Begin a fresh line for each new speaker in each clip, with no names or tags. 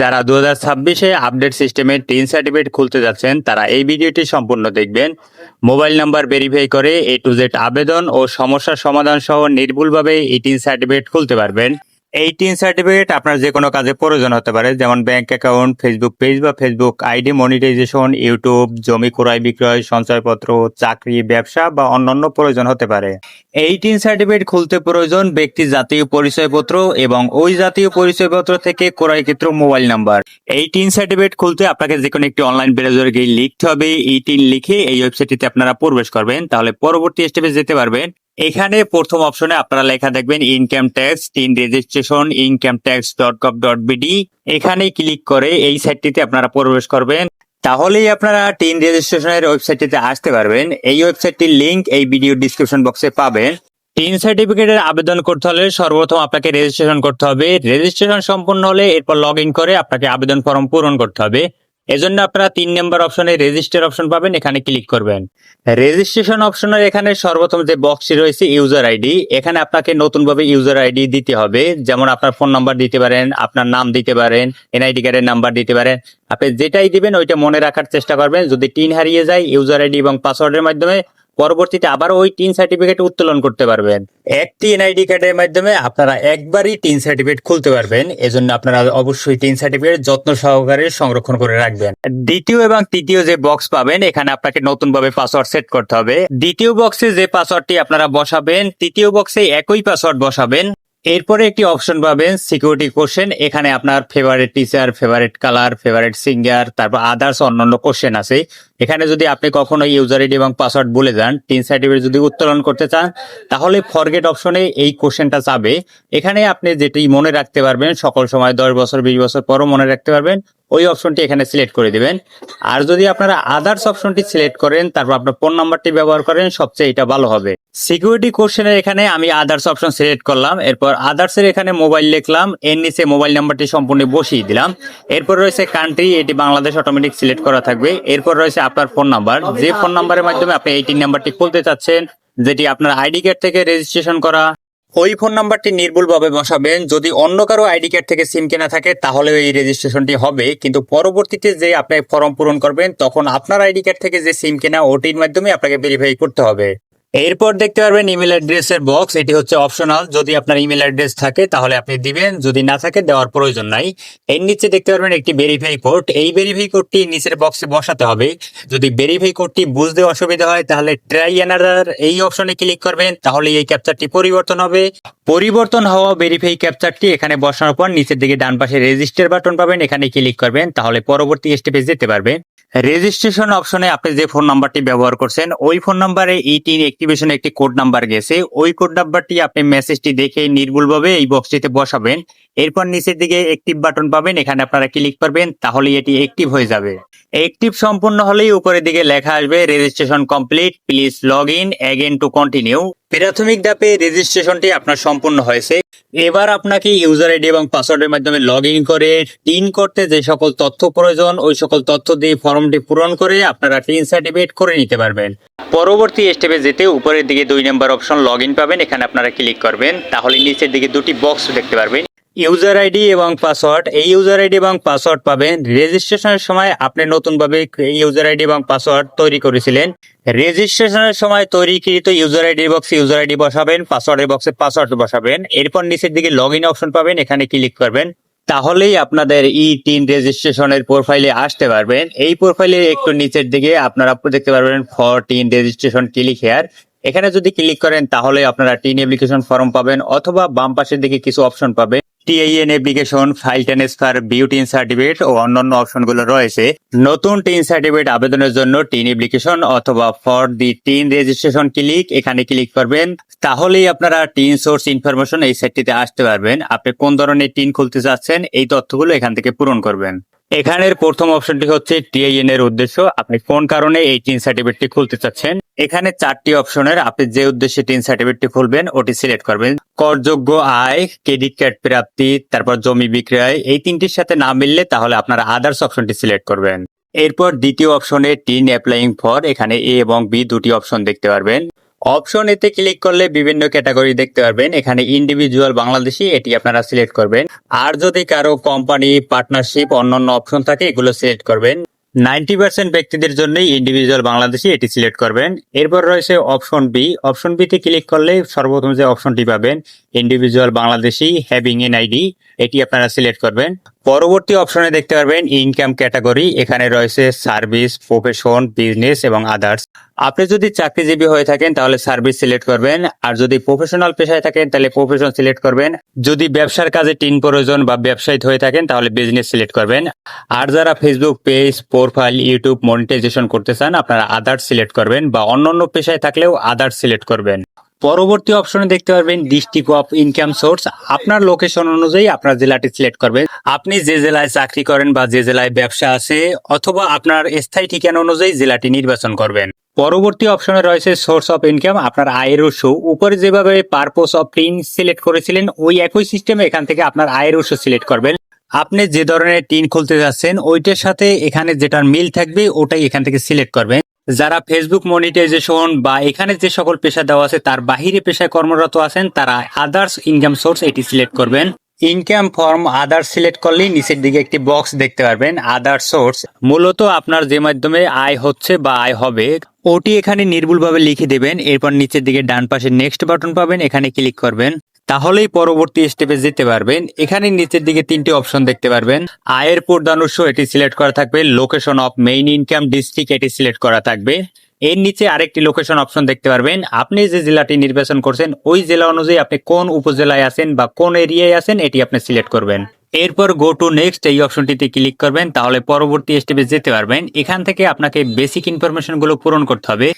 যারা দু হাজার ছাব্বিশে আপডেট সিস্টেমে টিন সার্টিফিকেট খুলতে যাচ্ছেন, তারা এই ভিডিওটি সম্পূর্ণ দেখবেন। মোবাইল নাম্বার ভেরিফাই করে এ টু জেড আবেদন ও সমস্যার সমাধান সহ নির্ভুলভাবে এই টিন সার্টিফিকেট খুলতে পারবেন। এই টিন সার্টিফিকেট আপনার যে কোনো কাজে প্রয়োজন হতে পারে, যেমন ব্যাংক অ্যাকাউন্ট ফেসবুক পেজ বা ফেসবুক আইডি মনিটাইজেশন ইউটিউব জমি ক্রয় বিক্রয়, সঞ্চয়পত্র, চাকরি, ব্যবসা বা অন্যান্য প্রয়োজন হতে পারে। এই টিন সার্টিফিকেট খুলতে প্রয়োজন ব্যক্তি জাতীয় পরিচয়পত্র এবং ওই জাতীয় পরিচয়পত্র থেকে ক্রয়ক্ষেত্র মোবাইল নাম্বার। এই টিন সার্টিফিকেট খুলতে আপনাকে যে কোনো একটি অনলাইন ব্রাউজারে গিয়ে লিখতে হবে। এই টিন লিখে এই ওয়েবসাইটটিতে আপনারা প্রবেশ করবেন, তাহলে পরবর্তী স্টেপে যেতে পারবেন। এখানে প্রথম অপশনে আপনারা লেখা দেখবেন income tax TIN registration income tax dot gov dot BD এখানে ক্লিক করে এই সাইটটিতে আপনারা প্রবেশ করবেন। তাহলেই আপনারা টিন রেজিস্ট্রেশনের ওয়েবসাইটটিতে আসতে পারবেন। এই ওয়েবসাইটটির লিঙ্ক এই ভিডিও ডিসক্রিপশন বক্সে পাবেন। টিন সার্টিফিকেটের আবেদন করতে হলে সর্বপ্রথম আপনাকে রেজিস্ট্রেশন করতে হবে। রেজিস্ট্রেশন সম্পূর্ণ হলে এরপর লগ করে আপনাকে আবেদন ফর্ম পূরণ করতে হবে। এজন্য আপনারা তিন নম্বর অপশনে রেজিস্টার অপশন পাবেন, এখানে ক্লিক করবেন। রেজিস্ট্রেশন অপশনের এখানে সর্বপ্রথম যে বক্সটি রয়েছে ইউজার আইডি এখানে আপনাকে নতুনভাবে ইউজার আইডি দিতে হবে। যেমন আপনার ফোন নাম্বার দিতে পারেন, আপনার নাম দিতে পারেন এনআইডি কার্ডের নাম্বার দিতে পারেন। আপনি যেটাই দিবেন, ওইটা মনে রাখার চেষ্টা করবেন। যদি টিন হারিয়ে যায় ইউজার আইডি এবং পাসওয়ার্ডের মাধ্যমে পরবর্তীতে আবার ওই টিন সার্টিফিকেট উত্তোলন করতে পারবেন। একটি এনআইডি কার্ডের মাধ্যমে আপনারা একবারই টিন সার্টিফিকেট খুলতে পারবেন, এজন্য আপনারা অবশ্যই টিন সার্টিফিকেট যত্ন সহকারে সংরক্ষণ করে রাখবেন। দ্বিতীয় এবং তৃতীয় যে বক্স পাবেন, এখানে আপনাকে নতুন ভাবে পাসওয়ার্ড সেট করতে হবে। দ্বিতীয় বক্সে যে পাসওয়ার্ডটি আপনারা বসাবেন, তৃতীয় বক্সে একই পাসওয়ার্ড বসাবেন। এরপরে একটি অপশন পাবেন সিকিউরিটি কোশ্চেন এখানে আপনার favourite teacher favourite colour favourite singer তারপর আদার্স অন্যান্য কোশ্চেন আছে। এখানে যদি আপনি কখনো ইউজার আইডি এবং পাসওয়ার্ড বলে যান টিন সার্টিফিকেট যদি উত্তোলন করতে চান, তাহলে ফরগেট অপশনে এই কোশ্চেনটা যাবে। এখানে আপনি যেটি মনে রাখতে পারবেন, সকল সময় দশ বছর, বিশ বছর পরও মনে রাখতে পারবেন ওই অপশনটি এখানে সিলেক্ট করে দিবেন। আর যদি আপনারা আদার্স অপশনটি সিলেক্ট করেন, তারপর আপনার ফোন নাম্বারটি ব্যবহার করেন, সবচেয়ে এটা ভালো হবে। সিকিউরিটি কোশ্চেনের এখানে আমি আদার্স অপশন সিলেক্ট করলাম। এরপর আদার্স এর এখানে মোবাইল লিখলাম। এর নিচে মোবাইল নাম্বারটি সম্পূর্ণ বসিয়ে দিলাম। এরপর রয়েছে কান্ট্রি এটি বাংলাদেশ অটোমেটিক সিলেক্ট করা থাকবে। এরপর রয়েছে আপনার ফোন নাম্বার যে ফোন নাম্বারের মাধ্যমে আপনি এইটিন নাম্বারটি খুলতে চাচ্ছেন, যেটি আপনার আইডি কার্ড থেকে রেজিস্ট্রেশন করা। ওই ফোন নাম্বারটি নির্ভুলভাবে বসাবেন। যদি অন্য কারও আইডি কার্ড থেকে সিম কেনা থাকে তাহলে এই রেজিস্ট্রেশনটি হবে। কিন্তু পরবর্তীতে যে আপনি ফর্ম পূরণ করবেন, তখন আপনার আইডি কার্ড থেকে যে সিম কেনা, ওটির মাধ্যমে আপনাকে ভেরিফাই করতে হবে। এরপর দেখতে পারবেন ইমেল অ্যাড্রেসের বক্স এটি হচ্ছে অপশনাল যদি আপনার ইমেল অ্যাড্রেস থাকে, তাহলে আপনি দিবেন। যদি না থাকে, দেওয়ার প্রয়োজন নাই। এর নিচে দেখতে পারবেন একটি ভেরিফাই কোড এই ভেরিফাই কোডটি নিচের বক্সে বসাতে হবে। যদি ভেরিফাই কোডটি বুঝতে অসুবিধা হয়, তাহলে ট্রাই অ্যানাদার এই অপশনে ক্লিক করবেন। তাহলে এই ক্যাপচারটি পরিবর্তন হবে। পরিবর্তন হওয়া ভেরিফাই ক্যাপচারটি এখানে বসানোর পর নিচের দিকে ডান পাশে রেজিস্টার বাটন পাবেন। এখানে ক্লিক করবেন, তাহলে পরবর্তী স্টেপে যেতে পারবেন রেজিস্ট্রেশন অপশনে আপনি যে ফোন নাম্বারটি ব্যবহার করছেন, ওই ফোন নাম্বারে এইটিন অ্যাক্টিভেশন একটি কোড নাম্বার গেছে। ওই কোড নাম্বারটি আপনি মেসেজটি দেখে নির্ভুলভাবে এই বক্সটিতে বসাবেন। এরপর নিচের দিকে অ্যাক্টিভ বাটন পাবেন, এখানে আপনারা ক্লিক করবেন, তাহলে এটি অ্যাক্টিভ হয়ে যাবে। অ্যাক্টিভ সম্পূর্ণ হলেই উপরের দিকে লেখা আসবে registration complete please log in again to continue প্রাথমিক ধাপে রেজিস্ট্রেশনটি আপনার সম্পূর্ণ হয়েছে। এবার আপনাকে ইউজার আইডি এবং পাসওয়ার্ডের মাধ্যমে লগ ইন করে টিন করতে যে সকল তথ্য প্রয়োজন, ওই সকল তথ্য দিয়ে ফর্মটি পূরণ করে আপনারা টিন সার্টিফিকেট করে নিতে পারবেন। পরবর্তী স্টেপে যেতে উপরের দিকে দুই নম্বর অপশন লগ ইন পাবেন, এখানে আপনারা ক্লিক করবেন। তাহলে নিচের দিকে দুটি বক্স দেখতে পারবেন। ইউজার আইডি এবং পাসওয়ার্ড। এই ইউজার আইডি এবং পাসওয়ার্ড পাবেন। রেজিস্ট্রেশনের সময় আপনি নতুনভাবে ইউজার আইডি এবং পাসওয়ার্ড তৈরি করেছিলেন। রেজিস্ট্রেশনের সময় তৈরিকৃত ইউজার আইডি বক্সে ইউজার আইডি বসাবেন, পাসওয়ার্ডের বক্সে পাসওয়ার্ড বসাবেন। এরপর নিচের দিকে লগ ইন অপশন পাবেন, এখানে ক্লিক করবেন। তাহলেই আপনাদের ই টিন রেজিস্ট্রেশনের প্রোফাইলে আসতে পারবেন। এই প্রোফাইলে একটু নিচের দিকে আপনারা দেখতে পারবেন for TIN registration click here. এখানে যদি ক্লিক করেন, তাহলে আপনারা টিন অ্যাপ্লিকেশন ফর্ম পাবেন অথবা বাম পাশের দিকে কিছু অপশন পাবেন। টিআইএন অ্যাপ্লিকেশন ফাইল ট্রান্সফার বিউটিন সার্টিফিকেট ও অন্যান্য অপশনগুলো রয়েছে। নতুন টিন সার্টিফিকেট আবেদনের জন্য টিন অ্যাপ্লিকেশন অথবা for the TIN registration click এখানে ক্লিক করবেন। তাহলেই আপনারা টিন সোর্স ইনফরমেশন এই সেটটিতে আসতে পারবেন। আপনি কোন ধরনের টিন খুলতে চাচ্ছেন এই তথ্যগুলো এখান থেকে পূরণ করবেন। এখানের প্রথম অপশনটি হচ্ছে টিআইএন এর উদ্দেশ্য। আপনি কোন কারণে এই টিন সার্টিফিকেটটি খুলতে চাচ্ছেন? এখানে চারটি অপশনের, আপনি যে উদ্দেশ্যে টিন সার্টিফিকেটটি খুলবেন, ওটি সিলেক্ট করবেন। করযোগ্য আয়, ক্রেডিট কার্ড প্রাপ্তি, তারপর জমি বিক্রয়, এই তিনটির সাথে না মিললে তাহলে আপনারা আদার্স অপশনটি সিলেক্ট করবেন। এরপর দ্বিতীয় অপশনে টিন অ্যাপ্লাইং ফর এখানে এ এবং বি দুটি অপশন দেখতে পারবেন। অপশন এতে ক্লিক করলে বিভিন্ন ক্যাটাগরি দেখতে পারবেন। এখানে ইন্ডিভিজুয়াল বাংলাদেশি, এটি আপনারা সিলেক্ট করবেন। আর যদি কারও কোম্পানি পার্টনারশিপ অন্যান্য অপশন থাকে, এগুলো সিলেক্ট করবেন। নাইনটি পার্সেন্ট ব্যক্তিদের জন্যই ইন্ডিভিজুয়াল বাংলাদেশি এটি সিলেক্ট করবেন। এরপর রয়েছে অপশন বি অপশন বিতে ক্লিক করলে সর্বপ্রথম যে অপশনটি পাবেন individual Bangladeshi having N ID এটি আপনারা সিলেক্ট করবেন। পরবর্তী অপশনে দেখতে পারবেন ইনকাম ক্যাটাগরি এখানে রয়েছে সার্ভিস প্রফেশন বিজনেস এবং আদার্স আপনি যদি চাকরিজীবী হয়ে থাকেন, তাহলে সার্ভিস সিলেক্ট করবেন। আর যদি প্রফেশনাল পেশায় থাকেন, তাহলে প্রফেশন সিলেক্ট করবেন। যদি ব্যবসার কাজে টিন প্রয়োজন বা ব্যবসায়িক হয়ে থাকেন, তাহলে বিজনেস সিলেক্ট করবেন। আর যারা Facebook page profile YouTube monetisation করতে চান, আপনারা আদার্স সিলেক্ট করবেন বা অন্যান্য পেশায় থাকলেও আদার্স সিলেক্ট করবেন। পরবর্তী অপশনে দেখতে পারবেন ডিস্ট্রিক্ট অফ ইনকাম সোর্স আপনার লোকেশন অনুযায়ী আপনার জেলাটি সিলেক্ট করবেন। আপনি যে জেলায় চাকরি করেন বা যে জেলায় ব্যবসা আছে, অথবা আপনার স্থায়ী ঠিকানা অনুযায়ী জেলাটি নির্বাচন করবেন। পরবর্তী অপশনে রয়েছে সোর্স অফ ইনকাম আপনার আয়ের উৎস। উপরে যেভাবে পারপোস অফ টিন সিলেক্ট করেছিলেন, ওই একই সিস্টেমে এখান থেকে আপনার আয়ের উৎস সিলেক্ট করবেন। আপনি যে ধরনের টিন খুলতে যাচ্ছেন, ওইটার সাথে এখানে যেটার মিল থাকবে, ওটাই এখান থেকে সিলেক্ট করবেন। যারা ফেসবুক মনিটাইজেশন বা এখানে যে সকল পেশা দেওয়া আছে, তার বাহিরে পেশায় কর্মরত আছেন, তারা আদার্স ইনকাম সোর্স এটি সিলেক্ট করবেন। ইনকাম ফর্ম আদার্স সিলেক্ট করলেই নিচের দিকে একটি বক্স দেখতে পারবেন আদার সোর্স মূলত আপনার যে মাধ্যমে আয় হচ্ছে বা আয় হবে, ওটি এখানে নির্ভুলভাবে লিখে দেবেন, এরপর নিচের দিকে ডান পাশে নেক্সট বাটন পাবেন, এখানে ক্লিক করবেন। তাহলেই পরবর্তী স্টেপে যেতে পারবেন। এখানে নিচের দিকে তিনটি অপশন দেখতে পারবেন। আয়ের প্রদান উৎস এটি সিলেক্ট করা থাকবে। Location of main income district এটি সিলেক্ট করা থাকবে। এর নিচে আরেকটি লোকেশন অপশন দেখতে পারবেন। আপনি যে জেলাটি নির্বাচন করছেন, ওই জেলা অনুযায়ী আপনি কোন উপজেলায় আছেন বা কোন এরিয়ায় আছেন, এটি আপনি সিলেক্ট করবেন। এরপর গো টু নেক্সট এই অপশনটিতে ক্লিক করবেন। তাহলে পরবর্তী স্টেপে যেতে পারবেন। এখান থেকে আপনাকে বেসিক ইনফরমেশনগুলো পূরণ করতে হবে।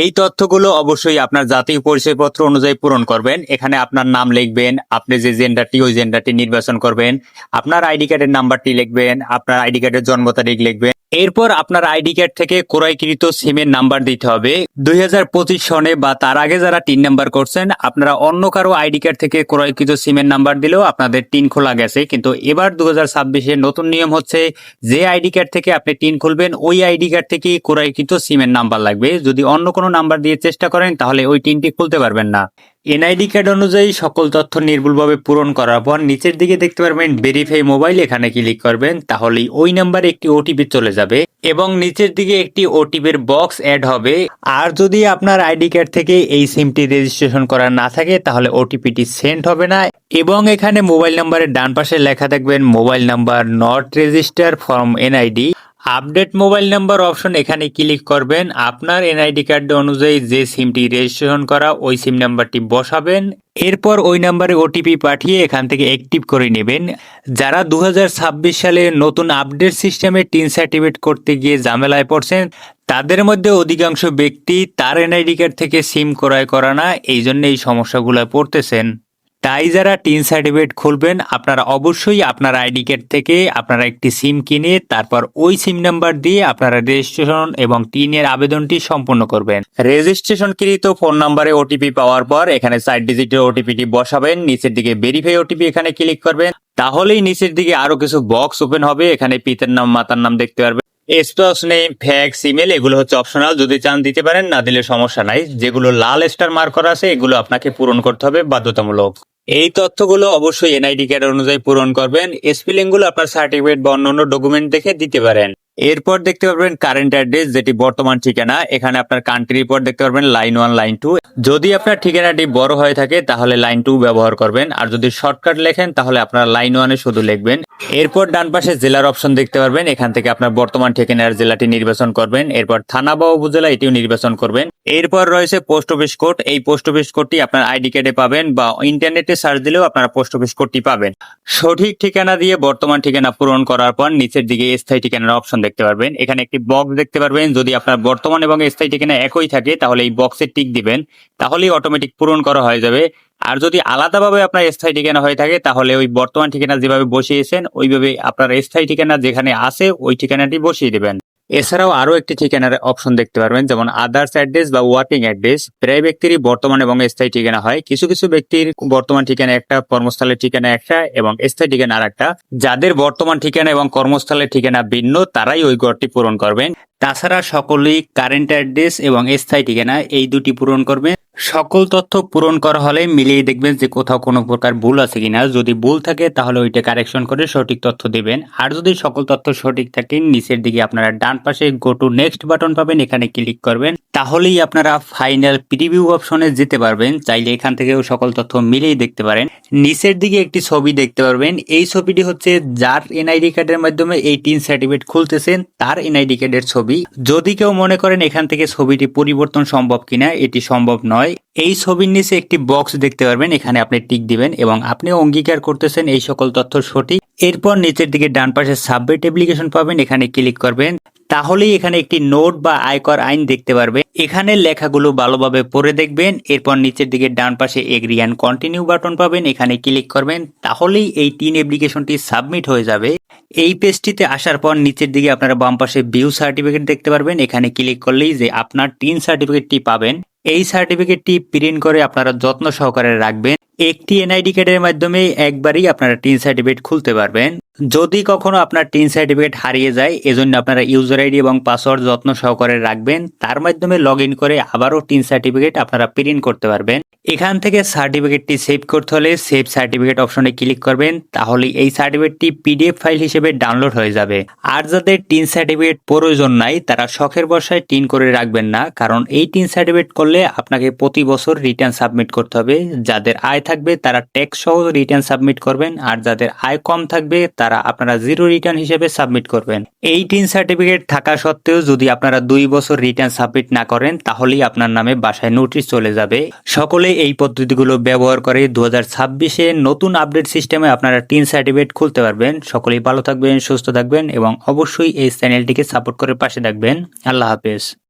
এই তথ্যগুলো অবশ্যই আপনার জাতীয় পরিচয়পত্র অনুযায়ী পূরণ করবেন। এখানে আপনার নাম লিখবেন, আপনি যে জেন্ডারটি ওই জেন্ডারটি নির্বাচন করবেন। আপনার আইডি কার্ডের নাম্বারটি লিখবেন, আপনার আইডি কার্ডের জন্ম তারিখ লিখবেন। এরপর আপনার আইডি কার্ড থেকে ক্রয়কৃত সিমের নাম্বার দিতে হবে। দুই হাজার পঁচিশ সনে বা তার আগে যারা টিন নাম্বার করছেন, আপনারা অন্য কারও আইডি কার্ড থেকে ক্রয়কৃত সিমের নাম্বার দিলেও আপনাদের টিন খোলা গেছে। কিন্তু এবার দু হাজার নতুন নিয়ম হচ্ছে, যে আইডি কার্ড থেকে আপনি টিন খুলবেন, ওই আইডি কার্ড থেকে ক্রয়কৃত সিমের নাম্বার লাগবে। যদি অন্য কোনো নাম্বার দিয়ে চেষ্টা করেন, তাহলে ওই টিনটি খুলতে পারবেন না। এনআইডি কার্ড অনুযায়ী সকল তথ্য নির্ভুলভাবে পূরণ করার পর নিচের দিকে দেখতে পারবেন ভেরিফাই মোবাইল এখানে ক্লিক করবেন। তাহলেই ওই নাম্বারে একটি ওটিপি চলে যাবে এবং নিচের দিকে একটি ওটিপির বক্স অ্যাড হবে। আর যদি আপনার আইডি কার্ড থেকে এই সিমটি রেজিস্ট্রেশন করা না থাকে, তাহলে ওটিপিটি সেন্ড হবে না। এবং এখানে মোবাইল নাম্বারের ডান পাশে লেখা থাকবেন mobile number not register from NID update mobile number option এখানে ক্লিক করবেন। আপনার এনআইডি কার্ড অনুযায়ী যে সিমটি রেজিস্ট্রেশন করা, ওই সিম নাম্বারটি বসাবেন। এরপর ওই নাম্বারে ওটিপি পাঠিয়ে এখান থেকে অ্যাক্টিভ করে নেবেন। যারা দু হাজার ছাব্বিশ সালে নতুন আপডেট সিস্টেমে টিন সার্টিফিকেট করতে গিয়ে ঝামেলায় পড়ছেন, তাদের মধ্যে অধিকাংশ ব্যক্তি তার এনআইডি কার্ড থেকে সিম ক্রয় করা না এই জন্য এই সমস্যাগুলো পড়তেছেন। তাই যারা টিন সার্টিফিকেট খুলবেন, আপনারা অবশ্যই আপনার আইডি কার্ড থেকে আপনারা একটি সিম কিনে তারপর ওই সিম নাম্বার দিয়ে আপনারা রেজিস্ট্রেশন এবং টিনের আবেদনটি সম্পূর্ণ করবেন। রেজিস্ট্রেশন কৃত ফোন নাম্বারে ওটিপি পাওয়ার পর এখানে চার ডিজিটের ওটিপিটি বসাবেন, নিচের দিকে ভেরিফাই ওটিপি এখানে ক্লিক করবেন, তাহলেই নিচের দিকে আরও কিছু বক্স ওপেন হবে, এখানে পিতার নাম, মাতার নাম দেখতে পারবেন। স্পেস নেম ফ্যাক্স ইমেল এগুলো হচ্ছে অপশনাল যদি চান দিতে পারেন, না দিলে সমস্যা নাই। যেগুলো লাল স্টার মার্ক করা আছে, এগুলো আপনাকে পূরণ করতে হবে বাধ্যতামূলক। এই তথ্যগুলো অবশ্যই এনআইডি কার্ড অনুযায়ী পূরণ করবেন। স্পেলিংগুলো আপনার সার্টিফিকেট বা অন্যান্য ডকুমেন্ট দেখে দিতে পারেন। এরপর দেখতে পারবেন কারেন্ট অ্যাড্রেস যেটি বর্তমান ঠিকানা। এখানে আপনার কান্ট্রি রিপোর্ট দেখতে পারবেন লাইন ওয়ান লাইন টু যদি আপনার ঠিকানাটি বড় হয়ে থাকে, তাহলে লাইন টু ব্যবহার করবেন। আর যদি শর্টকাট লেখেন, তাহলে আপনার লাইন ওয়ানে শুধু লিখবেন। এরপর ডান পাশে জেলার অপশন দেখতে পারবেন। এখান থেকে আপনার বর্তমান ঠিকানার জেলাটি নির্বাচন করবেন। এরপর থানা বা উপজেলা, এটিও নির্বাচন করবেন। এরপর রয়েছে পোস্ট অফিস কোড এই পোস্ট অফিস কোডটি আপনার আইডি কার্ডে পাবেন বা ইন্টারনেটে সার্চ দিলেও আপনারা পোস্ট অফিস কোডটি পাবেন। সঠিক ঠিকানা দিয়ে বর্তমান ঠিকানা পূরণ করার পর নিচের দিকে স্থায়ী ঠিকানার অপশন দেখতে পারবেন। এখানে একটি বক্স দেখতে পারবেন। যদি আপনার বর্তমান এবং স্থায়ী ঠিকানা একই থাকে, তাহলে এই বক্সে টিক দিবেন। তাহলেই অটোমেটিক পূরণ করা হয়ে যাবে। আর যদি আলাদাভাবে আপনার স্থায়ী ঠিকানা হয়ে থাকে, তাহলে ওই বর্তমান ঠিকানা যেভাবে বসিয়েছেন, ওইভাবে আপনার স্থায়ী ঠিকানা যেখানে আছে, ওই ঠিকানাটি বসিয়ে দিবেন। এছাড়াও আরও একটি ঠিকানার অপশন দেখতে পারবেন, যেমন আদার্স অ্যাড্রেস বা ওয়ার্কিং অ্যাড্রেস প্রায় ব্যক্তিরই বর্তমান এবং স্থায়ী ঠিকানা হয়। কিছু কিছু ব্যক্তির বর্তমান ঠিকানা একটা, কর্মস্থলের ঠিকানা একটা এবং স্থায়ী ঠিকানা আর একটা যাদের বর্তমান ঠিকানা এবং কর্মস্থলের ঠিকানা ভিন্ন, তারাই ওই ঘরটি পূরণ করবেন। তাছাড়া সকলেই কারেন্ট অ্যাড্রেস এবং স্থায়ী ঠিকানা এই দুটি পূরণ করবেন। সকল তথ্য পূরণ করা হলে মিলিয়ে দেখবেন যে কোথাও কোনো প্রকার ভুল আছে কিনা। যদি ভুল থাকে, তাহলে ওইটা কারেকশন করে সঠিক তথ্য দেবেন। আর যদি সকল তথ্য সঠিক থাকে, নিচের দিকে আপনারা ডান পাশে গো টু নেক্সট বাটন পাবেন। এখানে ক্লিক করবেন। তাহলেই আপনারা ফাইনাল প্রিভিউ অপশনে যেতে পারবেন। চাইলে এখান থেকেও সকল তথ্য মিলেই দেখতে পারেন। নিচের দিকে একটি ছবি দেখতে পারবেন। এই ছবিটি হচ্ছে যার এনআইডি কার্ডের মাধ্যমে এই টিন সার্টিফিকেট খুলতেছেন, তার এনআইডি কার্ডের ছবি। যদি কেউ মনে করেন এখান থেকে ছবিটি পরিবর্তন সম্ভব কিনা, এটি সম্ভব নয়, এই ছবির নিচে একটি বক্স দেখতে পারবেন। এখানে আপনি টিক দিবেন এবং আপনি অঙ্গীকার করতেছেন এই সকল তথ্য সঠিক। এরপর নিচের দিকে ডান পাশে সাবমিট অ্যাপ্লিকেশন পাবেন। এখানে ক্লিক করবেন। তাহলেই এখানে একটি নোট বা আয়কর আইন দেখতে পারবে। এখানে লেখাগুলো ভালোভাবে পড়ে দেখবেন, এরপর নিচের দিকে ডান পাশে এগ্রি অ্যান্ড কন্টিনিউ বাটন পাবেন, এখানে ক্লিক করবেন, তাহলেই এই তিন অ্যাপ্লিকেশনটি সাবমিট হয়ে যাবে। এই পেজটিতে আসার পর নিচের দিকে আপনারা বাম পাশে ভিউ সার্টিফিকেট দেখতে পারবেন, এখানে ক্লিক করলেই যে আপনার টিন সার্টিফিকেটটি পাবেন। এই সার্টিফিকেটটি প্রিন্ট করে আপনারা যত্ন সহকারে রাখবেন। একটি এনআইডি কার্ডের মাধ্যমে একবারই আপনারা টিন সার্টিফিকেট খুলতে পারবেন। যদি কখনো আপনার টিন সার্টিফিকেট হারিয়ে যায়, এজন্য আপনারা ইউজার আইডি এবং পাসওয়ার্ড যত্ন সহকারে রাখবেন। তার মাধ্যমে লগ ইন করে আবারও টিন সার্টিফিকেট আপনারা প্রিন্ট করতে পারবেন। এখান থেকে সার্টিফিকেটটি সেভ করতে হলে সেভ সার্টিফিকেট অপশনে ক্লিক করবেন। তাহলে এই সার্টিফিকেটটি পিডিএফ ফাইল হিসেবে ডাউনলোড হয়ে যাবে। আর যাদের টিন সার্টিফিকেট প্রয়োজন নাই, তারা শখের বসায় টিন করে রাখবেন না। কারণ এই টিন সার্টিফিকেট করলে আপনাকে প্রতি বছর রিটার্ন সাবমিট করতে হবে। যাদের আয় থাকবে, তারা ট্যাক্স সহ রিটার্ন সাবমিট করবেন। আর যাদের আয় কম থাকবে তারা আপনারা জিরো রিটার্ন হিসেবে সাবমিট করবেন। এই টিন সার্টিফিকেট থাকা সত্ত্বেও যদি আপনারা দুই বছর রিটার্ন সাবমিট না করেন, তাহলেই আপনার নামে বাসায় নোটিশ চলে যাবে। সকলে এই পদ্ধতিগুলো ব্যবহার করে দু হাজার ছাব্বিশে নতুন আপডেট সিস্টেমে আপনারা টিন সার্টিফিকেট খুলতে পারবেন। সকলেই ভালো থাকবেন, সুস্থ থাকবেন এবং অবশ্যই এই চ্যানেলটিকে সাপোর্ট করে পাশে থাকবেন। আল্লাহ হাফেজ।